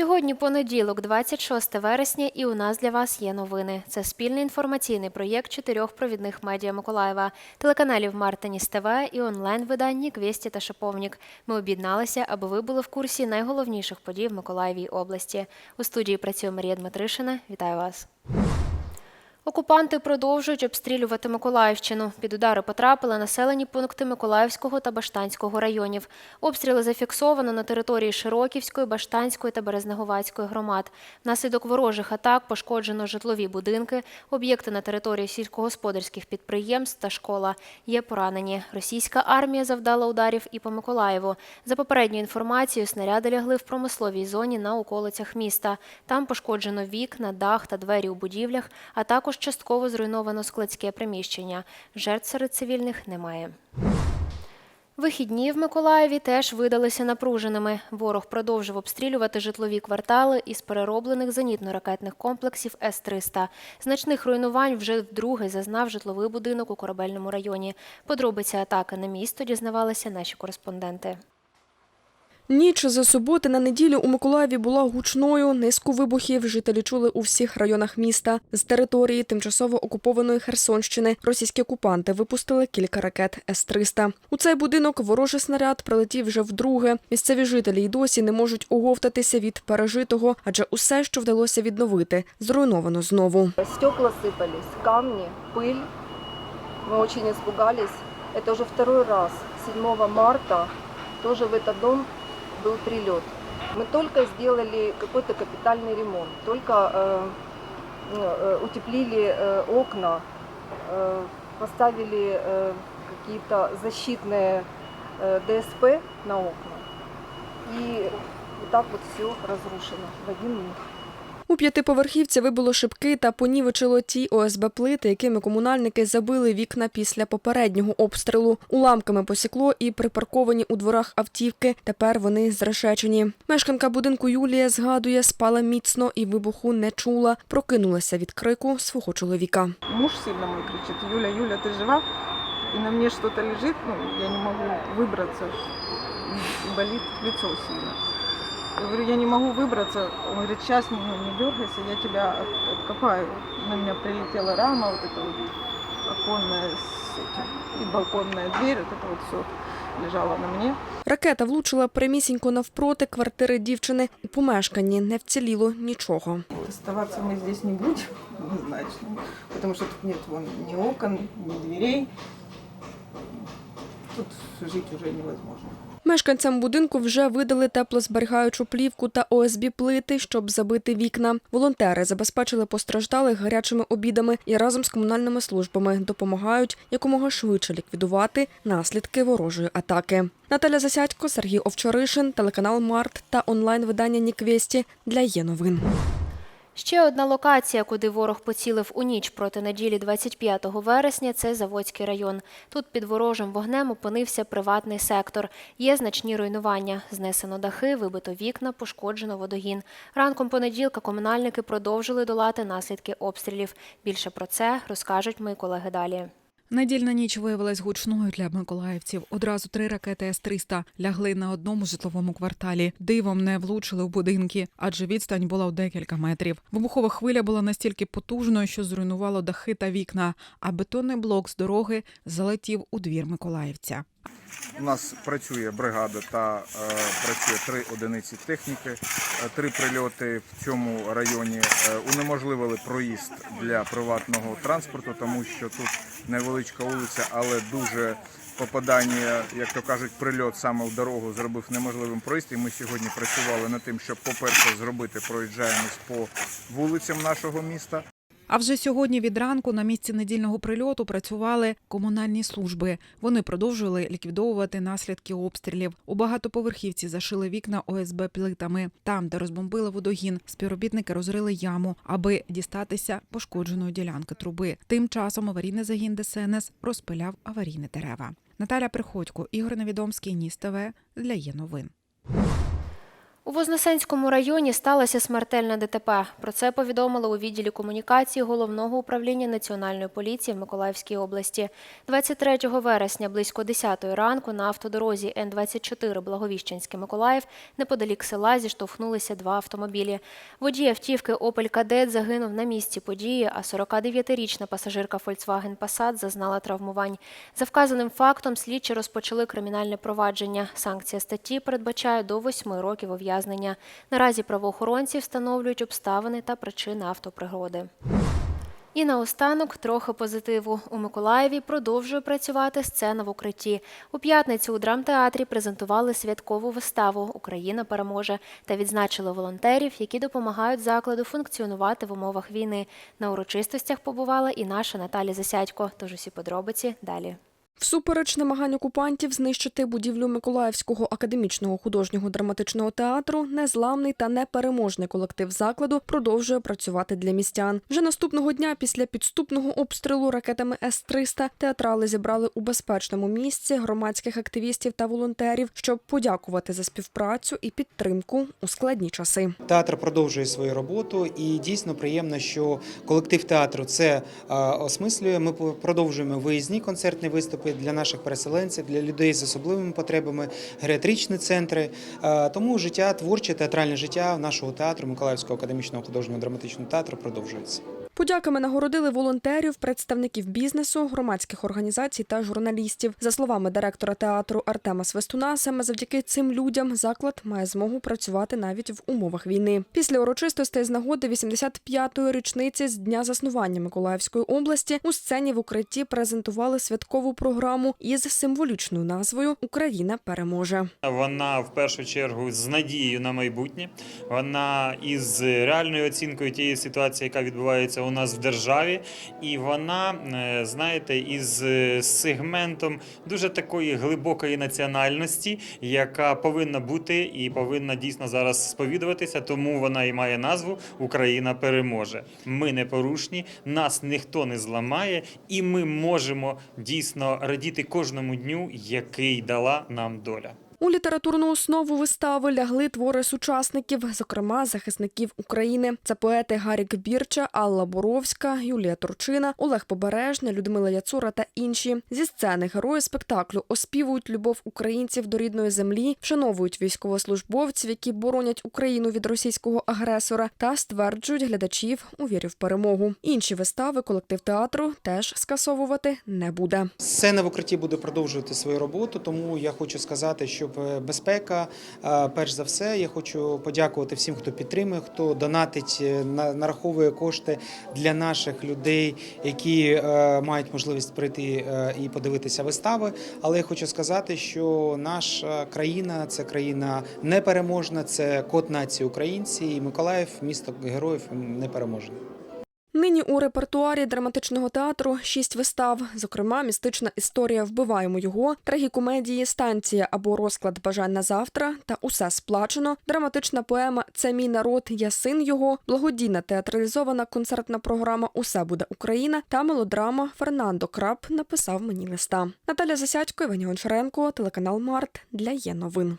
Сьогодні понеділок, 26 вересня, і у нас для вас є новини. Це спільний інформаційний проєкт чотирьох провідних медіа Миколаєва, телеканалів Мартиніс ТВ і онлайн-виданні Квєсті та Шиповник. Ми об'єдналися, аби ви були в курсі найголовніших подій в Миколаєвій області. У студії працює Марія Дмитришина. Вітаю вас. Окупанти продовжують обстрілювати Миколаївщину. Під удари потрапили населені пункти Миколаївського та Баштанського районів. Обстріли зафіксовано на території Широківської, Баштанської та Березнеговацької громад. Внаслідок ворожих атак пошкоджено житлові будинки, об'єкти на території сільськогосподарських підприємств та школа. Є поранені. Російська армія завдала ударів і по Миколаєву. За попередньою інформацією, снаряди лягли в промисловій зоні на околицях міста. Там пошкоджено вікна, дах та двері у будівлях, а також частково зруйновано складське приміщення. Жертв серед цивільних немає. Вихідні в Миколаєві теж видалися напруженими. Ворог продовжив обстрілювати житлові квартали із перероблених зенітно-ракетних комплексів С-300. Значних руйнувань вже вдруге зазнав житловий будинок у корабельному районі. Подробиці атаки на місто дізнавалися наші кореспонденти. Ніч за суботи на неділю у Миколаєві була гучною. Низку вибухів жителі чули у всіх районах міста. З території тимчасово окупованої Херсонщини російські окупанти випустили кілька ракет С-300. У цей будинок ворожий снаряд прилетів вже вдруге. Місцеві жителі й досі не можуть оговтатися від пережитого, адже усе, що вдалося відновити, зруйновано знову. Стекла сыпались, камни, пыль. Мы очень испугались. Это уже второй раз. 7 марта тоже в этот дом был прилет. Мы только сделали какой-то капитальный ремонт, только э, э, утеплили э, окна, э, поставили э, какие-то защитные э, ДСП на окна. И вот так вот все разрушено в один миг. У п'ятиповерхівці вибило шибки та понівечило ті ОСБ-плити, якими комунальники забили вікна після попереднього обстрілу. Уламками посікло і припарковані у дворах автівки. Тепер вони зрешечені. Мешканка будинку Юлія згадує, спала міцно і вибуху не чула. Прокинулася від крику свого чоловіка. Муж сильно мой кричит, Юля, Юля, ты жива? И на мне что-то лежит, ну, я не могу выбраться, и болит лицо сильно. Я говорю, я не могу выбраться. Он говорит, сейчас не, ну, не дергайся, я тебя от- откопаю. На меня прилетела рама, вот это вот оконная с этим, и балконная дверь, вот это вот все лежало на мне. Ракета влучила прямісінько навпроти квартири дівчини. У помешканні не вціліло нічого. Оставаться мы здесь не будем, однозначно, потому что тут нет вон ни окон, ни дверей. Тут жить уже невозможно. Мешканцям будинку вже видали теплозберігаючу плівку та ОСБ плити, щоб забити вікна. Волонтери забезпечили постраждалих гарячими обідами і разом з комунальними службами допомагають якомога швидше ліквідувати наслідки ворожої атаки. Наталя Засядько, Сергій Овчаришин, телеканал Март та онлайн-видання Ніквесті для є новин. Ще одна локація, куди ворог поцілив у ніч проти неділі 25 вересня, це Заводський район. Тут під ворожим вогнем опинився приватний сектор. Є значні руйнування. Знесено дахи, вибито вікна, пошкоджено водогін. Ранком понеділка комунальники продовжили долати наслідки обстрілів. Більше про це розкажуть мої колеги далі. Недільна ніч виявилась гучною для миколаївців. Одразу три ракети С-300 лягли на одному житловому кварталі. Дивом не влучили в будинки, адже відстань була у декілька метрів. Вибухова хвиля була настільки потужною, що зруйнувало дахи та вікна, а бетонний блок з дороги залетів у двір миколаївця. У нас працює бригада та е, працює три одиниці техніки. Е, Три прильоти в цьому районі е, унеможливили проїзд для приватного транспорту, тому що тут невеличка вулиця, але дуже попадання, як то кажуть, прильот саме в дорогу зробив неможливим проїзд. І ми сьогодні працювали над тим, щоб, по-перше, зробити проїжджаємість по вулицям нашого міста. А вже сьогодні від ранку на місці недільного прильоту працювали комунальні служби. Вони продовжували ліквідовувати наслідки обстрілів. У багатоповерхівці зашили вікна ОСБ плитами. Там, де розбомбили водогін, співробітники розрили яму, аби дістатися пошкодженої ділянки труби. Тим часом аварійний загін ДСНС розпиляв аварійні дерева. Наталя Приходько, Ігор Невідомський, Ніс ТВ для є новин. У Вознесенському районі сталося смертельне ДТП. Про це повідомили у відділі комунікації головного управління Національної поліції в Миколаївській області. 23 вересня близько 10 ранку на автодорозі Н-24 Благовіщенське Миколаїв неподалік села зіштовхнулися два автомобілі. Водій автівки «Опель Кадет» загинув на місці події, а 49-річна пасажирка Volkswagen Passat зазнала травмувань. За вказаним фактом слідчі розпочали кримінальне провадження. Санкція статті передбачає до 8 років ув'язнення. Наразі правоохоронці встановлюють обставини та причини автопригоди. І наостанок трохи позитиву. У Миколаєві продовжує працювати сцена в укритті. У п'ятницю у драмтеатрі презентували святкову виставу Україна переможе та відзначили волонтерів, які допомагають закладу функціонувати в умовах війни. На урочистостях побувала і наша Наталя Засядько. Тож усі подробиці далі. Всупереч намагань окупантів знищити будівлю Миколаївського академічного художнього драматичного театру, незламний та непереможний колектив закладу продовжує працювати для містян. Вже наступного дня після підступного обстрілу ракетами С-300 театрали зібрали у безпечному місці громадських активістів та волонтерів, щоб подякувати за співпрацю і підтримку у складні часи. Театр продовжує свою роботу, і дійсно приємно, що колектив театру це е, осмислює. Ми продовжуємо виїзні концертні виступи для наших переселенців, для людей з особливими потребами, геріатричні центри. Е, Тому життя, творче театральне життя нашого театру, Миколаївського академічного художнього драматичного театру продовжується. Подяками нагородили волонтерів, представників бізнесу, громадських організацій та журналістів. За словами директора театру Артема Свистуна, саме завдяки цим людям заклад має змогу працювати навіть в умовах війни. Після урочистостей з нагоди 85-ї річниці з дня заснування Миколаївської області у сцені в укритті презентували святкову програму із символічною назвою Україна переможе. Вона в першу чергу з надією на майбутнє. Вона із реальною оцінкою тієї ситуації, яка відбувається у нас в державі, і вона, е, знаєте, із е, сегментом дуже такої глибокої національності, яка повинна бути і повинна дійсно зараз сповідуватися. Тому вона і має назву Україна переможе. Ми непорушні, нас ніхто не зламає, і ми можемо дійсно радіти кожному дню, який дала нам доля. У літературну основу вистави лягли твори сучасників, зокрема захисників України. Це поети Гарік Бірча, Алла Боровська, Юлія Турчина, Олег Побережний, Людмила Яцура та інші. Зі сцени герої спектаклю оспівують любов українців до рідної землі, вшановують військовослужбовців, які боронять Україну від російського агресора, та стверджують глядачів у вірі в перемогу. Інші вистави колектив театру теж скасовувати не буде. Сцена в укритті буде продовжувати свою роботу, тому я хочу сказати, щоб е, безпека, е, перш за все, я хочу подякувати всім, хто підтримує, хто донатить, е, на- нараховує кошти для наших людей, які е, мають можливість прийти і подивитися вистави. Але я хочу сказати, що наша країна це країна непереможна, це код нації українці, і Миколаїв, місто героїв, непереможне. Нині у репертуарі драматичного театру шість вистав, зокрема, містична історія Вбиваємо його, трагікомедії Станція або розклад бажань на завтра та Усе сплачено, драматична поема Це мій народ, я син його, благодійна театралізована концертна програма Усе буде Україна та мелодрама Фернандо Краб написав мені листа. Наталя Засядько, Івані Гончаренко, телеканал Март для є новин.